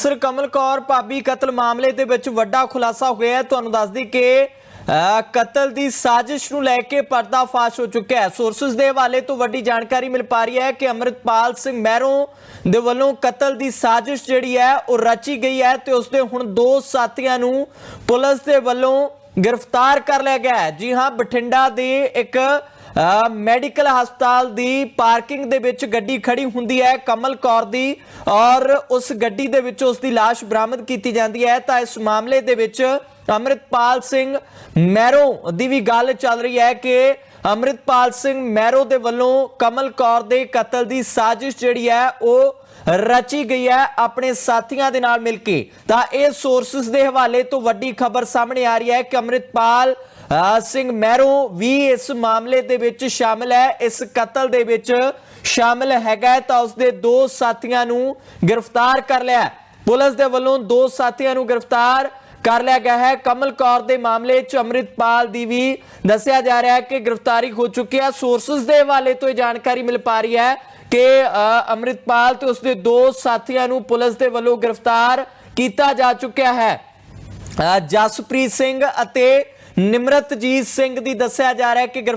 Sir ਕਮਲ ਕੌਰ ਭਾਬੀ ਕਤਲ ਮਾਮਲੇ ਦੇ ਵਿੱਚ ਵੱਡਾ ਖੁਲਾਸਾ ਹੋਇਆ ਹੈ। ਤੁਹਾਨੂੰ ਦੱਸਦੀ ਕਿ ਕਤਲ ਦੀ ਸਾਜ਼ਿਸ਼ ਨੂੰ ਲੈ ਕੇ ਪਰਦਾਫਾਸ਼ ਹੋ ਚੁੱਕਿਆ ਹੈ। ਸੋਰਸਸ ਦੇ ਹਵਾਲੇ ਤੋਂ ਵੱਡੀ ਜਾਣਕਾਰੀ ਮਿਲ ਪਾ ਰਹੀ ਹੈ ਕਿ ਅਮਰਿਤਪਾਲ ਸਿੰਘ ਮਹਿਰੋਂ ਦੇ ਵੱਲੋਂ ਕਤਲ ਦੀ ਸਾਜ਼ਿਸ਼ ਜਿਹੜੀ ਹੈ, ਉਹ ਰਚੀ ਗਈ ਹੈ ਤੇ ਉਸਦੇ ਹੁਣ ਦੋ ਸਾਥੀਆਂ ਨੂੰ ਪੁਲਿਸ ਦੇ ਵੱਲੋਂ ਗ੍ਰਿਫਤਾਰ ਕਰ ਲਿਆ ਗਿਆ ਹੈ। ਜੀ ਹਾਂ, ਬਠਿੰਡਾ ਦੇ ਇੱਕ ਮੈਡੀਕਲ ਹਸਪਤਾਲ ਦੀ ਪਾਰਕਿੰਗ ਦੇ ਵਿੱਚ ਗੱਡੀ ਖੜੀ ਹੁੰਦੀ ਹੈ, ਕਮਲ ਕੌਰ ਦੀ, ਔਰ ਉਸ ਗੱਡੀ ਦੇ ਵਿੱਚ ਉਸ ਦੀ ਲਾਸ਼ ਬਰਾਮਦ ਕੀਤੀ ਜਾਂਦੀ ਹੈ। ਤਾਂ ਇਸ ਮਾਮਲੇ ਦੇ ਵਿੱਚ ਅੰਮ੍ਰਿਤਪਾਲ ਸਿੰਘ ਮੈਰੋ ਦੀ ਵੀ ਗੱਲ ਚੱਲ ਰਹੀ ਹੈ ਕਿ ਅੰਮ੍ਰਿਤਪਾਲ ਸਿੰਘ ਮੈਰੋ ਦੇ ਵੱਲੋਂ ਕਮਲ ਕੌਰ ਦੇ ਕਤਲ ਦੀ ਸਾਜ਼ਿਸ਼ ਜਿਹੜੀ ਹੈ ਉਹ ਰਚੀ ਗਈ ਹੈ ਆਪਣੇ ਸਾਥੀਆਂ ਦੇ ਨਾਲ ਮਿਲ ਕੇ। ਤਾਂ ਇਹ ਸੋਰਸਸ ਦੇ ਹਵਾਲੇ ਤੋਂ ਵੱਡੀ ਖਬਰ ਸਾਹਮਣੇ ਆ ਰਹੀ ਹੈ ਕਿ ਅੰਮ੍ਰਿਤਪਾਲ ਅ, ਸਿੰਘ ਮੈਰੋ ਵੀ ਇਸ ਮਾਮਲੇ ਦੇ ਵਿੱਚ ਸ਼ਾਮਲ ਹੈ। ਇਸ ਕਤਲ ਦੇ ਵਿੱਚ ਸ਼ਾਮਲ ਹੈਗਾ ਹੈ ਤਾਂ ਉਸਦੇ ਦੋ ਸਾਥੀਆਂ ਨੂੰ ਗ੍ਰਿਫਤਾਰ ਕਰ ਲਿਆ ਪੁਲਿਸ ਦੇ ਵੱਲੋਂ ਦੋ ਸਾਥੀਆਂ ਨੂੰ ਗ੍ਰਿਫਤਾਰ ਕਰ ਲਿਆ ਗਿਆ ਹੈ। ਕਮਲ ਕੌਰ ਦੇ ਮਾਮਲੇ 'ਚ ਅੰਮ੍ਰਿਤਪਾਲ ਦੀ ਵੀ ਦੱਸਿਆ ਜਾ ਰਿਹਾ ਹੈ ਕਿ ਗ੍ਰਿਫਤਾਰੀ ਹੋ ਚੁੱਕੀ ਹੈ। ਸੋਰਸਸ ਦੇ ਹਵਾਲੇ ਤੋਂ ਇਹ ਜਾਣਕਾਰੀ ਮਿਲ ਪਾ ਰਹੀ ਹੈ ਕਿ ਅ, ਅੰਮ੍ਰਿਤਪਾਲ ਤੇ ਉਸਦੇ ਦੋ ਸਾਥੀਆਂ ਨੂੰ ਪੁਲਿਸ ਦੇ ਵੱਲੋਂ ਗ੍ਰਿਫਤਾਰ ਕੀਤਾ ਜਾ ਚੁੱਕਿਆ ਹੈ। ਜਸਪ੍ਰੀਤ ਸਿੰਘ ਅਤੇ ਨਿਮਰਤਜੀਤ ਸਿੰਘ ਦੀ ਦੱਸਿਆ ਜਾ ਰਿਹਾ ਹੈ ਕਿ ਗ੍ਰਿਫਤਾਰ